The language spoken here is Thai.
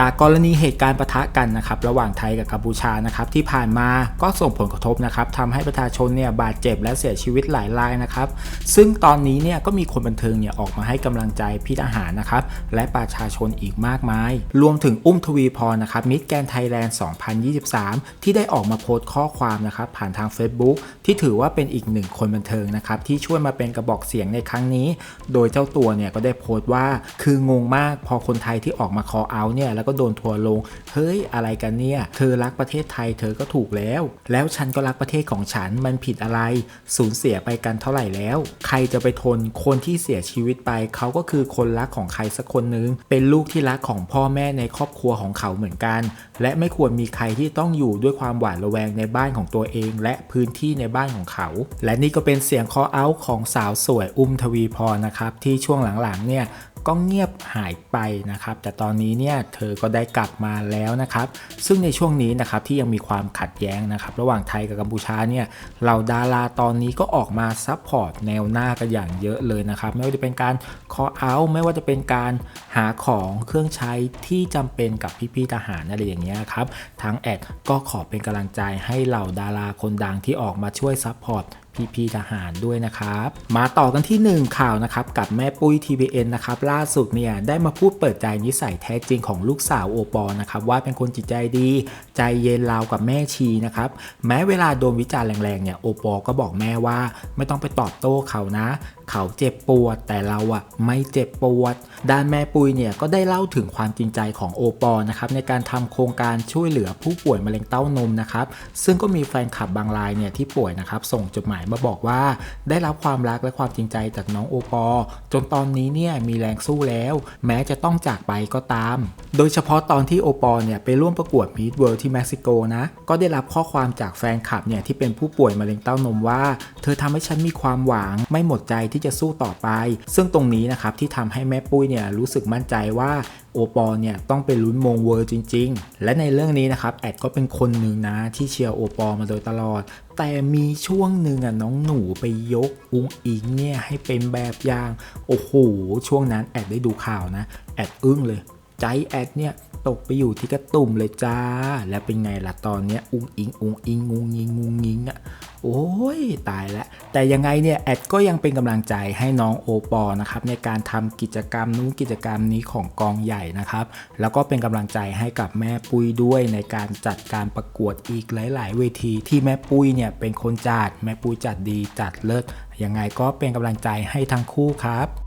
จากกรณีเหตุการณ์ปะทะกันนะครับระหว่างไทยกับกัมพูชานะครับที่ผ่านมาก็ส่งผลกระทบนะครับทำให้ประชาชนเนี่ยบาดเจ็บและเสียชีวิตหลายรายนะครับซึ่งตอนนี้เนี่ยก็มีคนบันเทิงเนี่ยออกมาให้กำลังใจพี่ทหารนะครับและประชาชนอีกมากมาย รวมถึงอุ้มทวีพรนะครับมิสแกนไทยแลนด์ 2023 ที่ได้ออกมาโพสต์ข้อความนะครับผ่านทาง Facebook ที่ถือว่าเป็นอีกหนึ่งคนบันเทิงนะครับที่ช่วยมาเป็นกระบอกเสียงในครั้งนี้ โดยเจ้าตัวเนี่ยก็ได้โพสต์ว่าคืองงมากพอคนไทยที่ออกมา call out เนี่ยแล้วก็โดนทัวร์ลง เฮ้ยอะไรกันเนี่ย เธอรักประเทศไทยเธอก็ถูกแล้ว แล้วฉันก็รักประเทศของฉันมันผิดอะไร สูญเสียไปกันเท่าไหร่แล้ว ใครจะไปทนคนที่เสียชีวิตไป เขาก็คือคนรักของใครสักคนนึง เป็นลูกที่รักของพ่อแม่ในครอบครัวของเขาเหมือนกัน และไม่ควรมีใครที่ต้องอยู่ด้วยความหวาดระแวงในบ้านของตัวเอง และพื้นที่ในบ้านของเขา และนี่ก็เป็นเสียงคอเอาของสาวสวยอุ้มทวีพรนะครับที่ช่วงหลังๆเนี่ย ก็เงียบหายไปนะครับ แต่ตอนนี้เนี่ยเธอก็ได้กลับมาแล้วนะครับ ซึ่งในช่วงนี้นะครับที่ยังมีความขัดแย้งนะครับ ระหว่างไทยกับกัมพูชาเนี่ยเหล่าดาราตอนนี้ก็ออกมาซัพพอร์ตแนวหน้ากันอย่างเยอะเลยนะครับ ไม่ว่าจะเป็นการ call out ไม่ว่าจะเป็นการหาของเครื่องใช้ที่จำเป็นกับพี่ๆทหารอะไรอย่างเงี้ยครับทั้งแอดก็ขอเป็นกำลังใจให้เหล่าดาราคนดังที่ออกมาช่วยซัพพอร์ต พี่ๆทหารด้วยนะครับ มาต่อกันที่ 1 ข่าวนะครับกับแม่ปุ้ย TVN นะครับล่าสุดเนี่ยได้มาพูดเปิดใจนิสัยแท้จริงของลูกสาวโอปอนะครับว่าเป็นคนจิตใจดี ใจเย็นราวกับแม่ชีนะครับแม้เวลาโดนวิจารณ์แรงๆเนี่ยโอปอก็บอกแม่ว่าไม่ต้องไปตอบโต้เขานะเขาเจ็บปวด แต่เราอะไม่เจ็บปวด ด้านแม่ปุยเนี่ยก็ได้เล่าถึงความจริงใจของโอปอนะครับในการทำโครงการช่วยเหลือผู้ป่วยมะเร็งเต้านมนะครับซึ่งก็มีแฟนคลับบางรายเนี่ยที่ป่วยนะครับส่งจดหมายมาบอกว่า ได้รับความรักและความจริงใจจากน้องโอปอ จนตอนนี้เนี่ยมีแรงสู้แล้ว แม้จะต้องจากไปก็ตาม โดยเฉพาะตอนที่โอปอเนี่ยไปร่วมประกวดมิสเวิลด์ที่เม็กซิโกนะก็ได้รับข้อความจากแฟนคลับเนี่ยที่เป็นผู้ป่วยมะเร็งเต้านมว่า เธอทำให้ฉันมีความหวังไม่หมดใจที่ที่จะสู้ต่อไป ซึ่งตรงนี้นะครับที่ทำให้แม่ปุ้ยเนี่ยรู้สึกมั่นใจว่าโอปอเนี่ยต้องเป็นลุ้นมงเวอร์จริง ๆ และในเรื่องนี้นะครับแอดก็เป็นคนหนึ่งนะที่เชียร์โอปอมาโดยตลอด แต่มีช่วงหนึ่งอะน้องหนูไปยกอุ้งอิงเนี่ยให้เป็นแบบอย่าง โอ้โห ช่วงนั้นแอดได้ดูข่าวนะ แอดอึ้งเลย ใจแอดเนี่ยตกไปอยู่ที่กระตุ่มเลยจ้า และเป็นไงล่ะตอนเนี้ยอุ้งอิงอุ้งอิงงุงยิงงุงยิงอะ โอ้ยตายแล้วแต่ยังไงเนี่ยแอดก็ยังเป็นกำลังใจให้น้องโอปอนะครับในการทำกิจกรรมนู้นกิจกรรมนี้ของกองใหญ่นะครับแล้วก็เป็นกำลังใจให้กับแม่ปุ้ยด้วยในการจัดการประกวดอีกหลาย ๆ เวทีที่แม่ปุ้ยเนี่ยเป็นคนจัดแม่ปุ้ยจัดดีจัดเลิศยังไงก็เป็นกำลังใจให้ทั้งคู่ครับ